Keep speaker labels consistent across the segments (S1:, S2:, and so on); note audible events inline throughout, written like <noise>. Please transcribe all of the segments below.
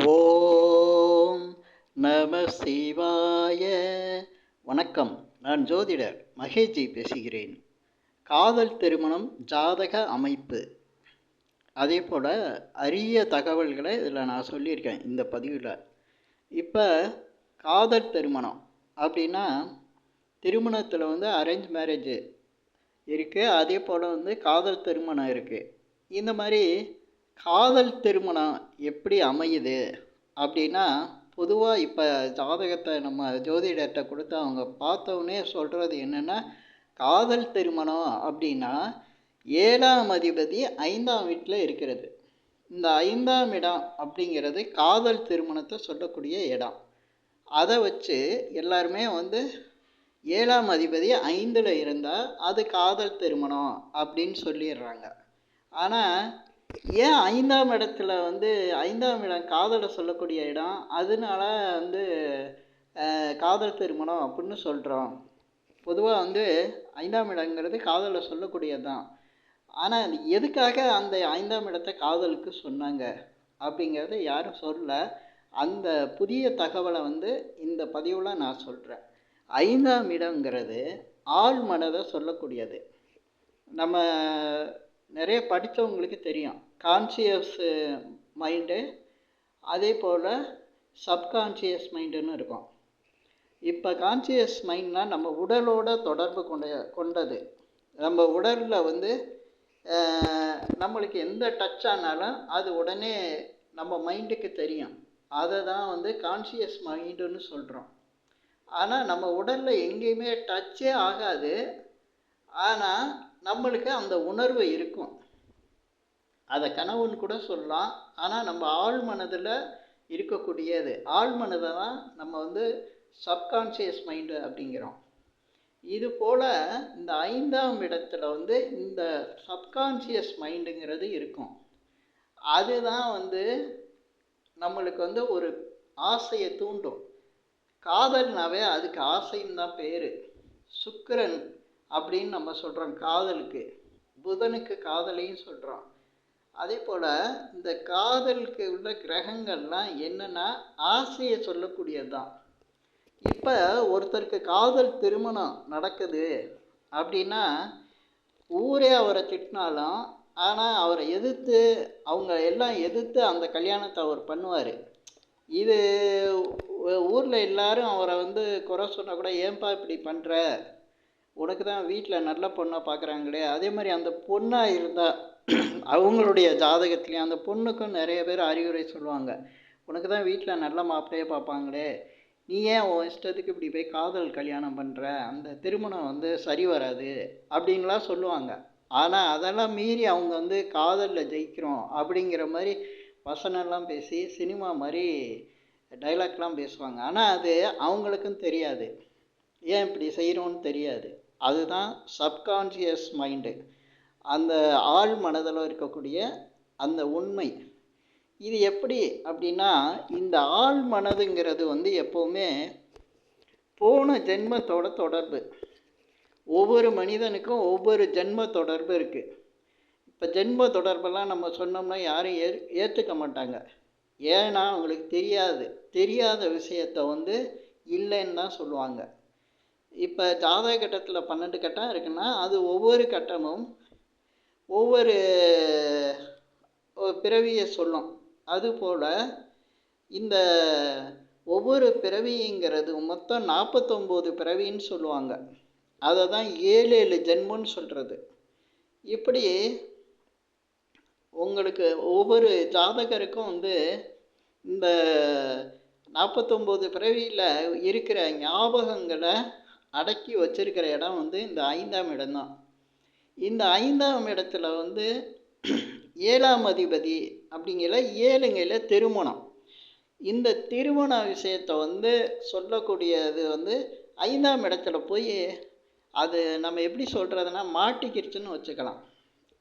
S1: ஓம் நம சிவாய. வணக்கம். நான் ஜோதிடர் மகேஜி பேசுகிறேன். காதல் திருமணம் ஜாதக அமைப்பு. அதே போல் அரிய தகவல்களை இதில் நான் சொல்லியிருக்கேன் இந்த பதிவில். இப்போ காதல் திருமணம் அப்படின்னா திருமணத்தில் வந்து அரேஞ்ச் மேரேஜ் இருக்குது அதே போல் வந்து காதல் திருமணம் இருக்குது இந்த மாதிரி காதல் திருமணம் எப்படி அமையுது அப்படின்னா பொதுவாக இப்போ ஜாதகத்தை நம்ம ஜோதிடர்கிட்ட கொடுத்து அவங்க பார்த்தோன்னே சொல்கிறது என்னென்னா காதல் திருமணம் அப்படின்னா ஏழாம் அதிபதி ஐந்தாம் வீட்டில் இருக்கிறது. இந்த ஐந்தாம் இடம் அப்படிங்கிறது காதல் திருமணத்தை சொல்லக்கூடிய இடம். அதை வச்சு எல்லாருமே வந்து ஏழாம் அதிபதி ஐந்தில் இருந்தால் அது காதல் திருமணம் அப்படின்னு சொல்லிடுறாங்க. ஆனால் ஏன் ஐந்தாம் இடத்துல வந்து ஐந்தாம் இடம் காதலை சொல்லக்கூடிய இடம். அதனால வந்து காதல் திருமணம் அப்படின்னு சொல்கிறோம் பொதுவாக வந்து ஐந்தாம் இடங்கிறது காதலை சொல்லக்கூடியது தான் ஆனால் எதுக்காக அந்த ஐந்தாம் இடத்தை காதலுக்கு சொன்னாங்க? அப்படிங்கிறத யாரும் சொல்ல அந்த புதிய தகவலை வந்து இந்த பதிவில் நான் சொல்கிறேன் ஐந்தாம் இடங்கிறது ஆள் மனதை சொல்லக்கூடியது. நம்ம நிறைய படித்தவங்களுக்கு தெரியும். கான்சியஸ் மைண்டு அதே போல் சப்கான்சியஸ் மைண்டுன்னு இருக்கும். இப்போ கான்சியஸ் மைண்ட்னால் நம்ம உடலோட தொடர்பு கொண்ட கொண்டது. நம்ம உடலில் வந்து நம்மளுக்கு எந்த டச் ஆனாலும் அது உடனே நம்ம மைண்டுக்கு தெரியும். அதை தான் வந்து கான்சியஸ் மைண்டுன்னு சொல்கிறோம் ஆனால் நம்ம உடலில் எங்கேயுமே டச்சே ஆகாது. ஆனால் நம்மளுக்கு அந்த உணர்வு இருக்கும். அதை கனவுன்னு கூட சொல்லலாம். ஆனால் நம்ம ஆழ் மனதில் இருக்கக்கூடியது. ஆழ் மனதை தான் நம்ம வந்து சப்கான்ஷியஸ் மைண்டு அப்படிங்கிறோம். இது போல் இந்த ஐந்தாம் இடத்துல வந்து இந்த சப்கான்ஷியஸ் மைண்டுங்கிறது இருக்கும். அதுதான் வந்து நம்மளுக்கு வந்து ஒரு ஆசையை தூண்டும். காதல்னாவே அதுக்கு ஆசைன்னு தான் பேர். சுக்கரன் அப்படின்னு நம்ம சொல்கிறோம் காதலுக்கு. புதனுக்கு காதலையும் சொல்கிறோம் அதே போல் இந்த காதலுக்கு உள்ள கிரகங்கள்லாம் என்னென்னா ஆசையை சொல்லக்கூடியது தான் இப்போ ஒருத்தருக்கு காதல் திருமணம் நடக்குது அப்படின்னா ஊரே அவரை திட்டினாலும் ஆனால் அவரை எதிர்த்து அவங்க எல்லாம் எதிர்த்து அந்த கல்யாணத்தை அவர் பண்ணுவார். இது ஊரில் எல்லாரும் அவரை வந்து குறை சொன்னால் கூட ஏன்பா இப்படி பண்ணுற உனக்கு தான் வீட்டில் நல்ல பொண்ணாக பார்க்குறாங்களே அதே மாதிரி அந்த பொண்ணாக இருந்தால் <clears throat> அவங்களுடைய ஜாதகத்துலேயும் அந்த பொண்ணுக்கும் நிறைய பேர் அறிவுரை சொல்லுவாங்க. உனக்கு தான் வீட்டில் நல்ல மாப்பிள்ளையே பார்ப்பாங்களே நீ ஏன் உன் இஷ்டத்துக்கு இப்படி போய் காதல் கல்யாணம் பண்ணுற அந்த திருமணம் வந்து சரி வராது அப்படின்லாம் சொல்லுவாங்க. ஆனால் அதெல்லாம் மீறி அவங்க வந்து காதலில் ஜெயிக்கிறோம் அப்படிங்கிற மாதிரி வசனம்லாம் பேசி சினிமா மாதிரி டைலாக்லாம் பேசுவாங்க. ஆனால் அது அவங்களுக்கும் தெரியாது. ஏன் இப்படி செய்கிறோன்னு தெரியாது. அதுதான் சப்கான்ஷியஸ் மைண்டு அந்த ஆள் மனதில் இருக்கக்கூடிய அந்த உண்மை. இது எப்படி அப்படின்னா இந்த ஆள் மனதுங்கிறது வந்து எப்போவுமே போன ஜென்மத்தோட தொடர்பு. ஒவ்வொரு மனிதனுக்கும் ஒவ்வொரு ஜென்ம தொடர்பு இருக்குது இப்போ ஜென்ம தொடர்பெல்லாம் நம்ம சொன்னோம்னா யாரும் ஏ ஏற்றுக்க மாட்டாங்க. ஏன்னா அவங்களுக்கு தெரியாது. தெரியாத விஷயத்த வந்து இல்லைன்னு தான் சொல்லுவாங்க. இப்போ ஜாதக கட்டத்தில் பன்னெண்டு கட்டம் இருக்குன்னா அது ஒவ்வொரு கட்டமும் ஒவ்வொரு பிறவியை சொல்லும். அதுபோல் இந்த ஒவ்வொரு பிறவிங்கிறது மொத்தம் நாற்பத்தொம்போது பிறவின்னு சொல்லுவாங்க. அதை தான் ஏழு ஏழு ஜென்மம்னு சொல்கிறது இப்படி உங்களுக்கு ஒவ்வொரு ஜாதகருக்கும் வந்து இந்த நாற்பத்தொம்போது பிறவியில் இருக்கிற ஞாபகங்களை அடக்கி வச்சிருக்கிற இடம் வந்து இந்த ஐந்தாம் இடம்தான். இந்த ஐந்தாம் இடத்துல வந்து ஏழாம் அதிபதி அப்படிங்கிற ஏழுங்கையில் திருமணம். இந்த திருமண விஷயத்தை வந்து சொல்லக்கூடியது வந்து ஐந்தாம் இடத்துல போய் அது நம்ம எப்படி சொல்கிறதுனா மாட்டிக்கிடுச்சுன்னு வச்சுக்கலாம்.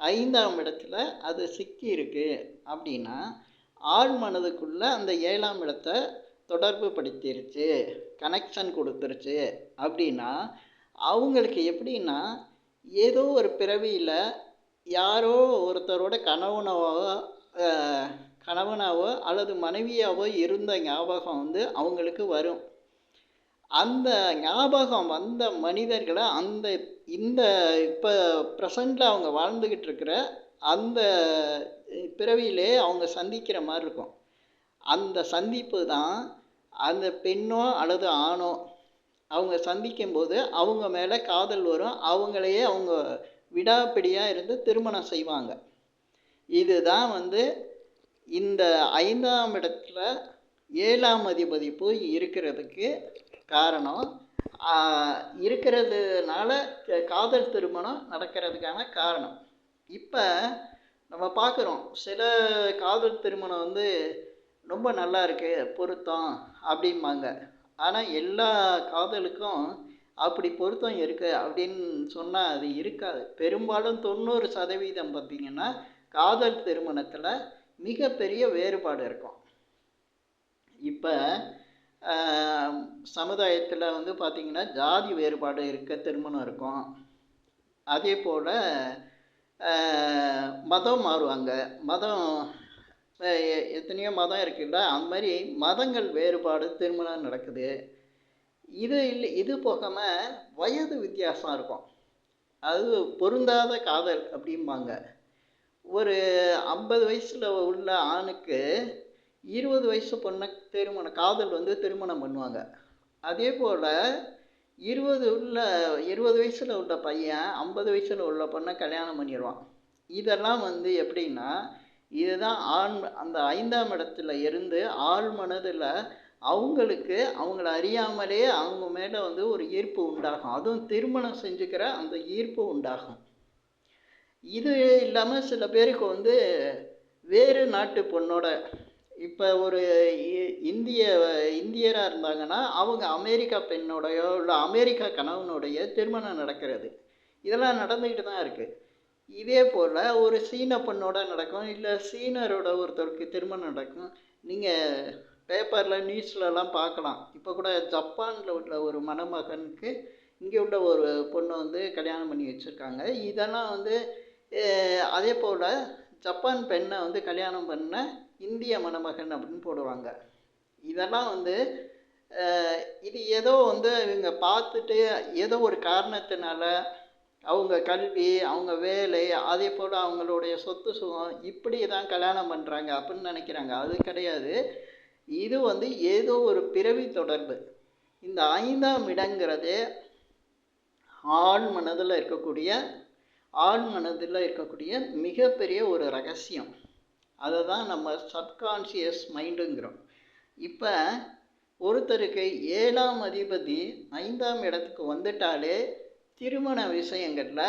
S1: ஐந்தாம் இடத்துல அது சிக்கி இருக்குது அப்படின்னா ஆள் மனதுக்குள்ளே அந்த ஏழாம் இடத்த தொடர்பு படுத்திருச்சு கனெக்ஷன் கொடுத்துருச்சு அப்படின்னா அவங்களுக்கு எப்படின்னா ஏதோ ஒரு பிறவியில் யாரோ ஒருத்தரோட கணவனாவோ கணவனாவோ அல்லது மனைவியாவோ இருந்த ஞாபகம் வந்து அவங்களுக்கு வரும். அந்த ஞாபகம் வந்த மனிதர்களை அந்த இந்த இப்போ ப்ரெசண்டில் அவங்க வாழ்ந்துக்கிட்டு இருக்கிற அந்த பிறவியிலே அவங்க சந்திக்கிற மாதிரி இருக்கும். அந்த சந்திப்பு தான் அந்த பெண்ணோ அல்லது ஆணோ அவங்க சந்திக்கும்போது அவங்க மேலே காதல் வரும். அவங்களையே அவங்க விடாப்பிடியாக இருந்து திருமணம் செய்வாங்க. இதுதான் வந்து இந்த ஐந்தாம் இடத்துல ஏழாம் அதிபதி போய் இருக்கிறதுக்கு காரணம். இருக்கிறதுனால காதல் திருமணம் நடக்கிறதுக்கான காரணம். இப்போ நம்ம பார்க்குறோம். சில காதல் திருமணம் வந்து ரொம்ப நல்லா இருக்குது பொருத்தம் அப்படிம்பாங்க. ஆனால் எல்லா காதலுக்கும் அப்படி பொருத்தம் இருக்குது அப்படின்னு சொன்னால் அது இருக்காது. பெரும்பாலும் தொண்ணூறு சதவீதம் பார்த்தீங்கன்னா காதல் திருமணத்தில் மிகப்பெரிய வேறுபாடு இருக்கும். இப்போ சமுதாயத்தில் வந்து பார்த்திங்கன்னா ஜாதி வேறுபாடு இருக்க திருமணம் இருக்கும். அதே போல் மதம் மாறுவாங்க. மதம் எத்தனையோ மதம் இருக்குல்ல அந்த மாதிரி மதங்கள் வேறுபாடு திருமணம் நடக்குது. இது இல்லை இது போகாமல் வயது வித்தியாசம் இருக்கும். அது பொருந்தாத காதல் அப்படிம்பாங்க. ஒரு ஐம்பது வயசில் உள்ள ஆணுக்கு இருபது வயசு பொண்ணை திருமணம் காதல் வந்து திருமணம் பண்ணுவாங்க. அதே போல் இருபது உள்ள இருபது வயசில் உள்ள பையன் ஐம்பது வயசில் உள்ள பொண்ணை கல்யாணம் பண்ணிடுவான் இதெல்லாம் வந்து எப்படின்னா இதுதான் ஆண் அந்த ஐந்தாம் இடத்துல இருந்து ஆள் மனதில் அவங்களுக்கு அவங்கள அறியாமலே அவங்க மேலே வந்து ஒரு ஈர்ப்பு உண்டாகும். அதுவும் திருமணம் செஞ்சுக்கிற அந்த ஈர்ப்பு உண்டாகும். இது இல்லாமல் சில பேருக்கு வந்து வேறு நாட்டு பொண்ணோட இப்போ ஒரு இ- இந்திய இந்தியராக இருந்தாங்கன்னா அவங்க அமெரிக்கா பெண்ணோடையோ இல்லை அமெரிக்கா கணவனுடைய திருமணம் நடக்கிறது. இதெல்லாம் நடந்துக்கிட்டு தான் இருக்குது இதே போல் ஒரு சீன பெண்ணோட நடக்கும் இல்லை சீனரோட ஒருத்தருக்கு திருமணம் நடக்கும். நீங்கள் பேப்பரில் நியூஸ்லலாம் பார்க்கலாம் இப்போ கூட ஜப்பானில் உள்ள ஒரு மணமகனுக்கு இங்கே உள்ள ஒரு பொண்ணை வந்து கல்யாணம் பண்ணி வச்சுருக்காங்க. இதெல்லாம் வந்து அதே போல் ஜப்பான் பெண்ணை வந்து கல்யாணம் பண்ண இந்திய மணமகன் அப்படின்னு போடுவாங்க. இதெல்லாம் வந்து இது ஏதோ வந்து இவங்க பார்த்துட்டு ஏதோ ஒரு காரணத்தினால அவங்க கல்வி அவங்க வேலை அதே போல் அவங்களுடைய சொத்து சுகம் இப்படி தான் கல்யாணம் பண்ணுறாங்க அப்படின்னு நினைக்கிறாங்க. அது கிடையாது. இது வந்து ஏதோ ஒரு பிறவி தொடர்பு. இந்த ஐந்தாம் இடங்கிறதே ஆள் மனதில் இருக்கக்கூடிய ஆள் மனதில் இருக்கக்கூடிய மிகப்பெரிய ஒரு ரகசியம். அதை தான் நம்ம சப்கான்ஷியஸ் மைண்டுங்கிறோம் இப்போ ஒருத்தருக்கு ஏழாம் அதிபதி ஐந்தாம் இடத்துக்கு வந்துட்டாலே திருமண விஷயங்களில்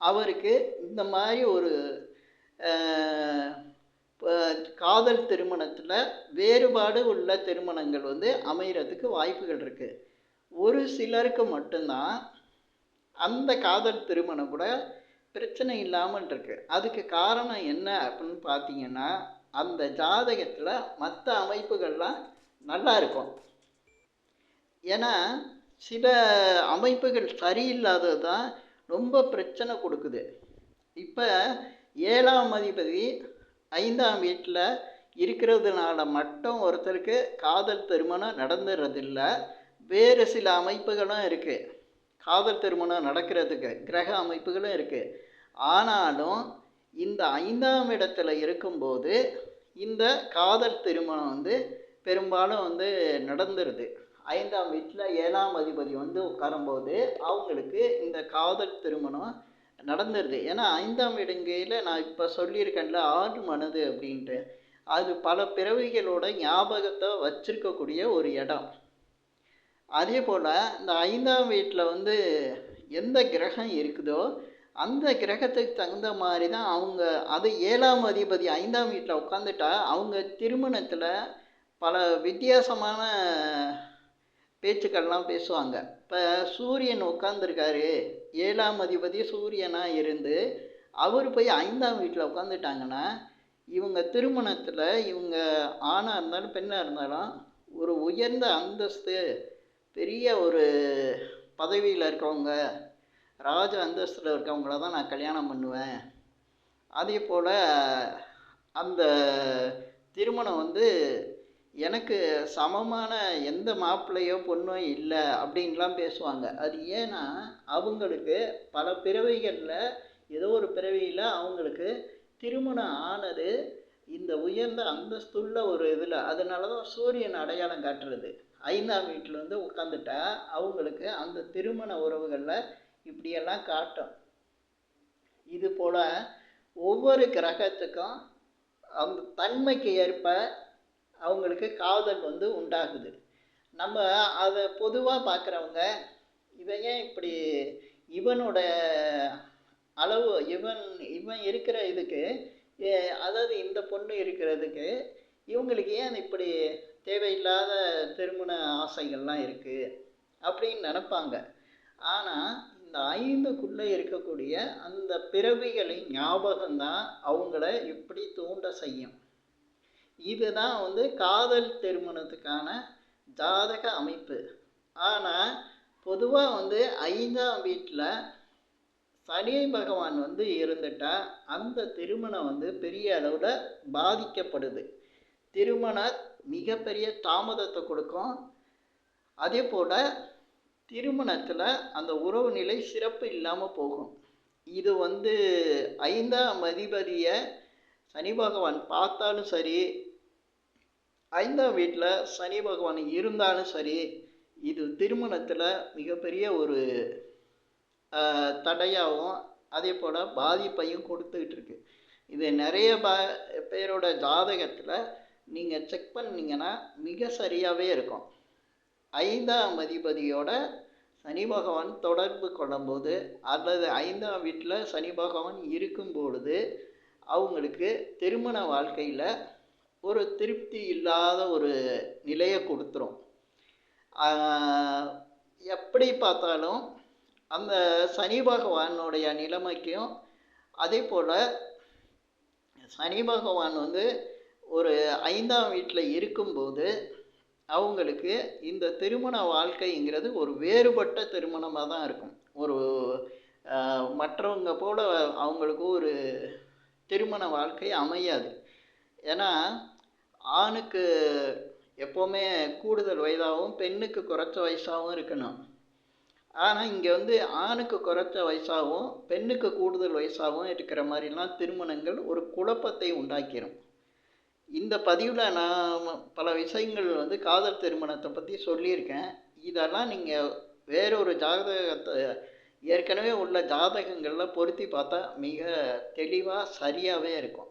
S1: அவருக்கு இந்த மாதிரி ஒரு காதல் திருமணத்தில் வேறுபாடு உள்ள திருமணங்கள் வந்து அமைகிறதுக்கு வாய்ப்புகள் இருக்குது ஒரு சிலருக்கு மட்டும்தான் அந்த காதல் திருமணம் கூட பிரச்சனை இல்லாமல் இருக்கு. அதுக்கு காரணம் என்ன அப்படின்னு பார்த்தீங்கன்னா அந்த ஜாதகத்தில் மற்ற அமைப்புகள்லாம் நல்லா இருக்கும். ஏன்னா சில அமைப்புகள் சரியில்லாதது தான் ரொம்ப பிரச்சனை கொடுக்குது. இப்போ ஏழாம் அதிபதி ஐந்தாம் வீட்டில் இருக்கிறதுனால மட்டும் ஒருத்தருக்கு காதல் திருமணம் நடந்துடுறதில்ல வேறு சில அமைப்புகளும் இருக்குது காதல் திருமணம் நடக்கிறதுக்கு கிரக அமைப்புகளும் இருக்குது ஆனாலும் இந்த ஐந்தாம் இடத்துல இருக்கும்போது இந்த காதல் திருமணம் வந்து பெரும்பாலும் வந்து நடந்துருது. ஐந்தாம் வீட்டில் ஏழாம் அதிபதி வந்து உட்காரும்போது அவங்களுக்கு இந்த காதல் திருமணம் நடந்துருது ஏன்னா ஐந்தாம் இடங்கையில் நான் இப்போ சொல்லியிருக்கேன்ல ஆறு மனது அப்படின்ட்டு. அது பல பிறவிகளோட ஞாபகத்தை வச்சிருக்கக்கூடிய ஒரு இடம். அதே போல் இந்த ஐந்தாம் வீட்டில் வந்து எந்த கிரகம் இருக்குதோ அந்த கிரகத்துக்கு தகுந்த மாதிரி தான் அவங்க அது ஏழாம் அதிபதி ஐந்தாம் வீட்டில் உட்காந்துட்டா அவங்க திருமணத்தில் பல வித்தியாசமான பேச்சுக்கள்லாம் பேசுவாங்க. இப்போ சூரியன் உட்காந்துருக்காரு ஏழாம் அதிபதி சூரியனாக இருந்து அவர் போய் ஐந்தாம் வீட்டில் உட்காந்துட்டாங்கன்னா இவங்க திருமணத்தில் இவங்க ஆணாக இருந்தாலும் பெண்ணாக இருந்தாலும் ஒரு உயர்ந்த அந்தஸ்து பெரிய ஒரு பதவியில் இருக்கவங்க ராஜ அந்தஸ்தில் இருக்கவங்கள தான் நான் கல்யாணம் பண்ணுவேன். அதே போல் அந்த திருமணம் வந்து எனக்கு சமமான எந்த மாப்பிள்ளையோ பொண்ணோ இல்லை அப்படின்லாம் பேசுவாங்க. அது ஏன்னா அவங்களுக்கு பல பிறவிகளில் ஏதோ ஒரு பிறவியில் அவங்களுக்கு திருமணம் ஆனது இந்த உயர்ந்த அந்தஸ்துள்ள ஒரு இதில். அதனால தான் சூரியன் அடையாளம் காட்டுறது. ஐந்தாம் வீட்டில் வந்து உட்காந்துட்டா அவங்களுக்கு அந்த திருமண உறவுகளில் இப்படியெல்லாம் காட்டும். இது போல் ஒவ்வொரு கிரகத்துக்கும் அந்த தன்மைக்கு ஏற்ப அவங்களுக்கு காதல் வந்து உண்டாகுது. நம்ம அதை பொதுவாக பார்க்குறவங்க இவன் ஏன் இப்படி இவனோட அளவு இவன் இவன் இருக்கிற இதுக்கு அதாவது இந்த பொண்ணு இருக்கிறதுக்கு இவங்களுக்கு ஏன் இப்படி தேவையில்லாத திருமண ஆசைகள்லாம் இருக்குது அப்படின்னு நினப்பாங்க. ஆனால் இந்த ஐந்துக்குள்ளே இருக்கக்கூடிய அந்த பிறவிகளின் ஞாபகம்தான் அவங்கள இப்படி தூண்ட செய்யும். இதுதான் வந்து காதல் திருமணத்துக்கான ஜாதக அமைப்பு. ஆனால் பொதுவாக வந்து ஐந்தாம் வீட்டில் சனி பகவான் வந்து இருந்துட்டால் அந்த திருமணம் வந்து பெரிய அளவில் பாதிக்கப்படுது. திருமணம் மிகப்பெரிய தாமதத்தை கொடுக்கும். அதே போல் திருமணத்தில் அந்த உறவு நிலை சிறப்பு இல்லாமல் போகும். இது வந்து ஐந்தாம் அதிபதியை சனி பகவான் பார்த்தாலும் சரி ஐந்தாம் வீட்டில் சனி பகவான் இருந்தாலும் சரி இது திருமணத்தில் மிகப்பெரிய ஒரு தடையாகவும் அதே போல் பாதிப்பையும் கொடுத்துக்கிட்டு இருக்கு. இது நிறைய பா பேரோட ஜாதகத்தில் நீங்கள் செக் பண்ணீங்கன்னா மிக சரியாகவே இருக்கும். ஐந்தாம் அதிபதியோட சனி பகவான் தொடர்பு கொள்ளும்போது அல்லது ஐந்தாம் வீட்டில் சனி பகவான் இருக்கும் பொழுது அவங்களுக்கு திருமண வாழ்க்கையில் ஒரு திருப்தி இல்லாத ஒரு நிலையை கொடுத்துரும். எப்படி பார்த்தாலும் அந்த சனி பகவானுடைய நிலைமைக்கும் அதே போல் சனி பகவான் வந்து ஒரு ஐந்தாம் வீட்டில் இருக்கும்போது அவங்களுக்கு இந்த திருமண வாழ்க்கைங்கிறது ஒரு வேறுபட்ட திருமணமாக தான் இருக்கும். ஒரு மற்றவங்க போல் அவங்களுக்கு ஒரு திருமண வாழ்க்கை அமையாது. ஏன்னா ஆணுக்கு எப்போவுமே கூடுதல் வயதாகவும் பெண்ணுக்கு குறைச்ச வயசாகவும் இருக்கணும். ஆனால் இங்கே வந்து ஆணுக்கு குறைச்ச வயசாகவும் பெண்ணுக்கு கூடுதல் வயசாகவும் இருக்கிற மாதிரிலாம் திருமணங்கள் ஒரு குழப்பத்தை உண்டாக்கிடும் இந்த பதிவில் நான் பல விஷயங்கள் வந்து காதல் திருமணத்தை பற்றி சொல்லியிருக்கேன். இதெல்லாம் நீங்கள் வேறொரு ஜாதகத்தை ஏற்கனவே உள்ள ஜாதகங்களில் பொருத்தி பார்த்தா மிக தெளிவாக சரியாகவே இருக்கும்.